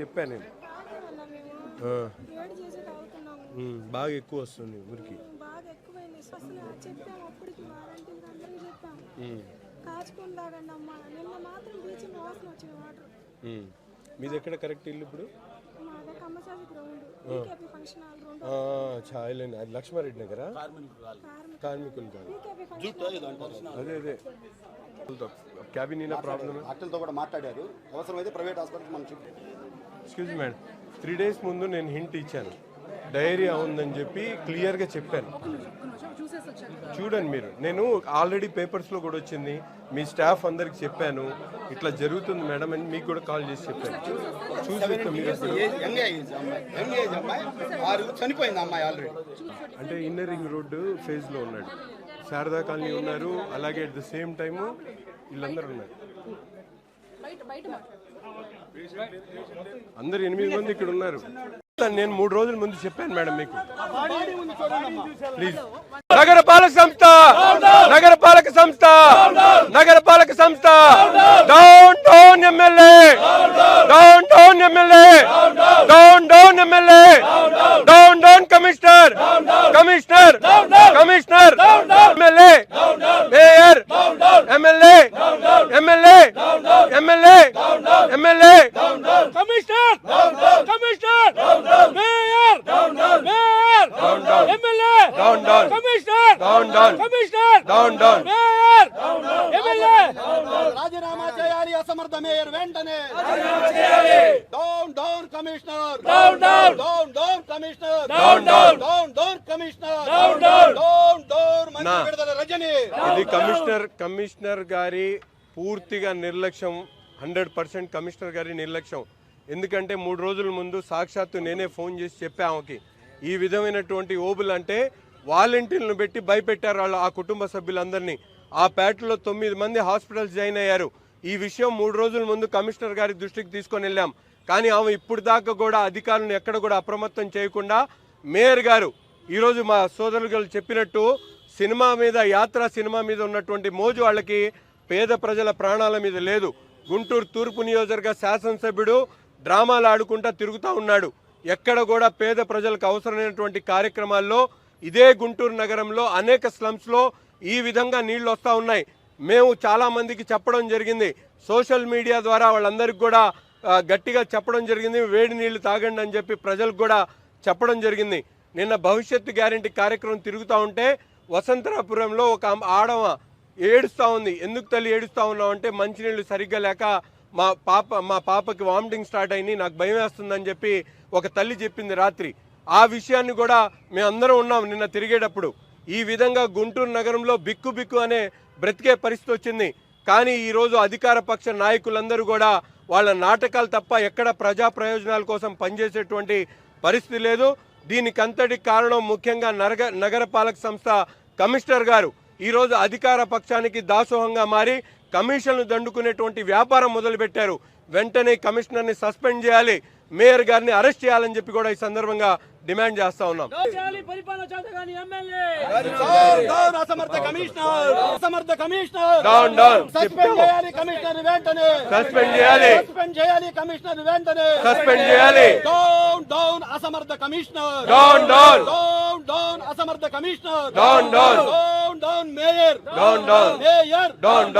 చెప్పాను నేను. బాగా ఎక్కువ వస్తుంది ఊరికి. మీది ఎక్కడ కరెక్ట్ ఇల్లు ఇప్పుడు? చాయలేని అది లక్ష్మారెడ్డి నగరా? కార్మికులు. అదే అదే. Cabin problem? డాక్టర్లతో కూడా మాట్లాడారు. అవసరమైతే ప్రైవేట్ హాస్పిటల్ మనం చూపి ఎక్స్క్యూజ్ మేడం త్రీ డేస్ ముందు నేను హింట్ ఇచ్చాను. డైరియా ఉందని చెప్పి క్లియర్గా చెప్పాను. చూడండి మీరు. నేను ఆల్రెడీ పేపర్స్లో కూడా వచ్చింది. మీ స్టాఫ్ అందరికి చెప్పాను. ఇట్లా జరుగుతుంది మేడం అని మీకు కూడా కాల్ చేసి చెప్పాను. చూసి మీరు చనిపోయింది అమ్మాయి ఆల్రెడీ అంటే ఇన్నర్ రింగ్ రోడ్డు ఫేజ్లో ఉన్నాడు. శారదా కాలనీ ఉన్నారు. అలాగే అట్ ద సేమ్ టైము వీళ్ళందరూ ఉన్నారు. అందరు ఎనిమిది మంది ఇక్కడ ఉన్నారు. నేను మూడు రోజుల ముందు చెప్పాను మేడం మీకు. ప్లీజ్. నగరపాలక సంస్థ నగరపాలక సంస్థ నగరపాలక సంస్థ. Down down MLA down down MLA down down MLA down down commissioner commissioner commissioner MLA mayor MLA MLA MLA MLA commissioner commissioner mayor mayor MLA down down commissioner down down commissioner down down mayor MLA రాజీనామా చేయాలి అసమర్థ mayor వెంటనే. Down down commissioner down down down down commissioner down down down down commissioner down down down down మంత్రి నా. విడుదల రజని. ఇది commissioner commissioner గారి పూర్తిగా నిర్లక్ష్యం హండ్రెడ్ పర్సెంట్ కమిషనర్ గారి నిర్లక్ష్యం. ఎందుకంటే మూడు రోజుల ముందు సాక్షాత్తు నేనే ఫోన్ చేసి చెప్పా ఆమెకి. ఈ విధమైనటువంటి ఓబులు అంటే వాలంటీర్లను పెట్టి భయపెట్టారు వాళ్ళు ఆ కుటుంబ సభ్యులందరినీ. ఆ పేటలో తొమ్మిది మంది హాస్పిటల్స్ జాయిన్ అయ్యారు. ఈ విషయం మూడు రోజుల ముందు కమిషనర్ గారి దృష్టికి తీసుకొని వెళ్ళాం. కానీ ఆమె ఇప్పుడు దాకా కూడా అధికారులను ఎక్కడ కూడా అప్రమత్తం చేయకుండా మేయర్ గారు ఈరోజు మా సోదరులు చెప్పినట్టు సినిమా మీద యాత్ర సినిమా మీద ఉన్నటువంటి మోజు వాళ్ళకి పేద ప్రజల ప్రాణాల మీద లేదు. గుంటూరు తూర్పు నియోజకవర్గ శాసనసభ్యుడు డ్రామాలు ఆడుకుంటా తిరుగుతూ ఉన్నాడు. ఎక్కడ కూడా పేద ప్రజలకు అవసరమైనటువంటి కార్యక్రమాల్లో ఇదే గుంటూరు నగరంలో అనేక స్లమ్స్లో ఈ విధంగా నీళ్ళు వస్తూ ఉన్నాయి. మేము చాలా మందికి చెప్పడం జరిగింది. సోషల్ మీడియా ద్వారా వాళ్ళందరికీ కూడా గట్టిగా చెప్పడం జరిగింది. వేడి నీళ్ళు తాగండి అని చెప్పి ప్రజలకు కూడా చెప్పడం జరిగింది. నిన్న భవిష్యత్తు గ్యారంటీ కార్యక్రమం తిరుగుతూ ఉంటే వసంతరాపురంలో ఒక ఆడవ ఏడుస్తూ ఉంది. ఎందుకు తల్లి ఏడుస్తూ ఉన్నావు అంటే మంచినీళ్ళు సరిగ్గా లేక మా పాప మా పాపకి వామిటింగ్ స్టార్ట్ అయింది. నాకు భయం వేస్తుందని చెప్పి ఒక తల్లి చెప్పింది రాత్రి. ఆ విషయాన్ని కూడా మేమందరం ఉన్నాం నిన్న తిరిగేటప్పుడు. ఈ విధంగా గుంటూరు నగరంలో బిక్కు బిక్కు అనే బ్రతికే పరిస్థితి వచ్చింది. కానీ ఈరోజు అధికార పక్ష నాయకులందరూ కూడా వాళ్ళ నాటకాలు తప్ప ఎక్కడ ప్రజా ప్రయోజనాల కోసం పనిచేసేటువంటి పరిస్థితి లేదు. దీనికంతటి కారణం ముఖ్యంగా నరగ నగరపాలక సంస్థ కమిషనర్ గారు. ఈరోజు అధికార పక్షానికి దాసోహంగా మారి కమిషన్లు దండుకునేటువంటి వ్యాపారం మొదలుపెట్టారు. వెంటనే కమిషనర్ని సస్పెండ్ చేయాలి. మేయర్ గారిని అరెస్ట్ చేయాలని చెప్పి కూడా ఈ సందర్భంగా డిమాండ్ చేస్తా ఉన్నాం చేయాలి పరిపాలన చేత కానీ ఎమ్మెల్యే డౌన్ డౌన్ అసమర్థ కమిషనర్ అసమర్థ కమిషనర్ డౌన్ డౌన్ సస్పెండ్ చేయాలి కమిషనర్ వెంటనే సస్పెండ్ చేయాలి సస్పెండ్ చేయాలి కమిషనర్ వెంటనే సస్పెండ్ చేయాలి డౌన్ డౌన్ అసమర్థ commissioner down down down down అసమర్థ commissioner down down down down mayor down down mayor down down